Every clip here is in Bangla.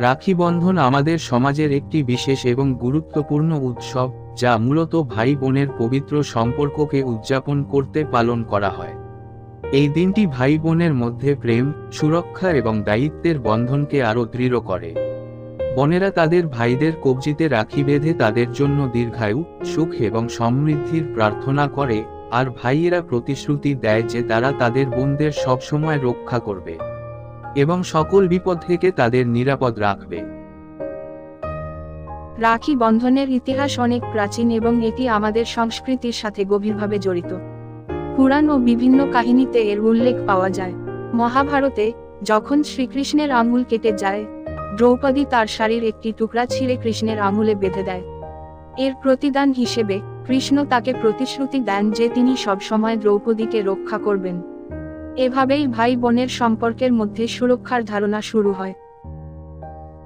রাখি বন্ধন আমাদের সমাজের একটি বিশেষ এবং গুরুত্বপূর্ণ উৎসব, যা মূলত ভাই বোনের পবিত্র সম্পর্ককে উদযাপন করতে পালন করা হয়। এই দিনটি ভাই বোনের মধ্যে প্রেম, সুরক্ষা এবং দায়িত্বের বন্ধনকে আরও দৃঢ় করে। বোনেরা তাদের ভাইদের কবজিতে রাখি বেঁধে তাদের জন্য দীর্ঘায়ু, সুখ এবং সমৃদ্ধির প্রার্থনা করে, আর ভাইয়েরা প্রতিশ্রুতি দেয় যে তারা তাদের বোনদের সবসময় রক্ষা করবে। এবং সকল বিপদ থেকে তাদের নিরাপদ রাখবে। রাখি বন্ধনের ইতিহাস অনেক প্রাচীন এবং এটি আমাদের সংস্কৃতির সাথে গভীরভাবে জড়িত। পুরাণ ও বিভিন্ন কাহিনীতে এর উল্লেখ পাওয়া যায়। মহাভারতে, যখন শ্রীকৃষ্ণের আঙুল কেটে যায়, দ্রৌপদী তার শাড়ির একটি টুকরা ছিঁড়ে কৃষ্ণের আঙুলে বেঁধে দেয়। এর প্রতিদান হিসেবে, কৃষ্ণ তাকে প্রতিশ্রুতি দেন যে তিনি সবসময় দ্রৌপদীকে রক্ষা করবেন। এভাবেই ভাই বোনের সম্পর্কের মধ্যে সুরক্ষার ধারণা শুরু হয়।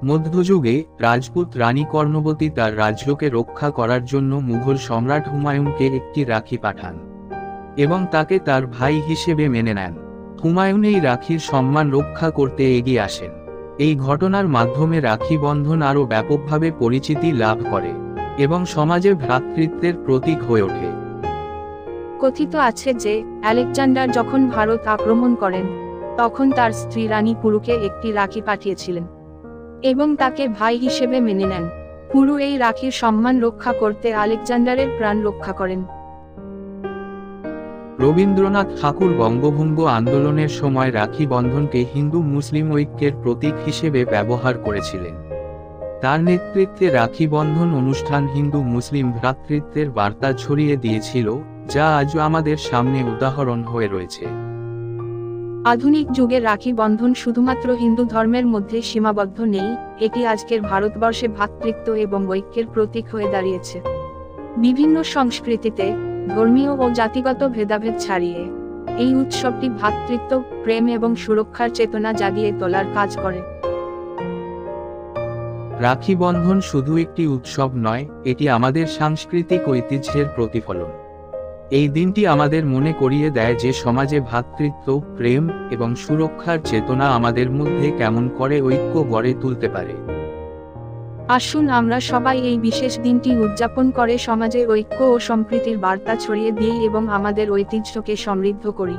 মধ্যযুগে, রাজপুত রানী কর্ণবতী তার রাজ্যকে রক্ষা করার জন্য মুঘল সম্রাট হুমায়ুনকে একটি রাখি পাঠান এবং তাকে তার ভাই হিসেবে মেনে নেন। হুমায়ুন এই রাখির সম্মান রক্ষা করতে এগিয়ে আসেন। এই ঘটনার মাধ্যমে রাখি বন্ধন আরও ব্যাপকভাবে পরিচিতি লাভ করে এবং সমাজে ভ্রাতৃত্বের প্রতীক হয়ে ওঠে। কথিত আছে যে, আলেকজান্ডার যখন ভারত আক্রমণ করেন, তখন তার স্ত্রী রানী পুরুকে একটি রাখি পাঠিয়েছিলেন। এবং তাকে ভাই হিসেবে মেনে নেন। পুরু এই রাখির সম্মান রক্ষা করতে আলেকজান্ডারের প্রাণ রক্ষা করেন। রবীন্দ্রনাথ ঠাকুর বঙ্গভঙ্গ আন্দোলনের সময় রাখি বন্ধনকে হিন্দু মুসলিম ঐক্যের প্রতীক হিসেবে ব্যবহার করেছিলেন। তার নেতৃত্বে রাখি বন্ধন অনুষ্ঠান হিন্দু মুসলিম ভ্রাতৃত্বের বার্তা ছড়িয়ে দিয়েছিল, যা আজও আমাদের সামনে উদাহরণ হয়ে রয়েছে। আধুনিক যুগে রাখি বন্ধন শুধুমাত্র হিন্দু ধর্মের মধ্যে সীমাবদ্ধ নেই, এটি আজকের ভারতবর্ষে ভ্রাতৃত্ব এবং ঐক্যের প্রতীক হয়ে দাঁড়িয়েছে। বিভিন্ন সংস্কৃতিতে, ধর্মীয় ও জাতিগত ভেদাভেদ ছাড়িয়ে, এই উৎসবটি ভ্রাতৃত্ব প্রেম এবং সুরক্ষার চেতনা জাগিয়ে তোলার কাজ করে। রাখি বন্ধন শুধু একটি উৎসব নয়, এটি আমাদের সাংস্কৃতিক ঐতিহ্যের প্রতিফলন। এই দিনটি আমাদের মনে করিয়ে দেয় যে সমাজে ভ্রাতৃত্ব প্রেম এবং সুরক্ষার চেতনা আমাদের মধ্যে কেমন করে ঐক্য গড়ে তুলতে পারে। আসুন আমরা সবাই এই বিশেষ দিনটি উদযাপন করে সমাজে ঐক্য ও সম্প্রীতির বার্তা ছড়িয়ে দিই এবং আমাদের ঐতিহ্যকে সমৃদ্ধ করি।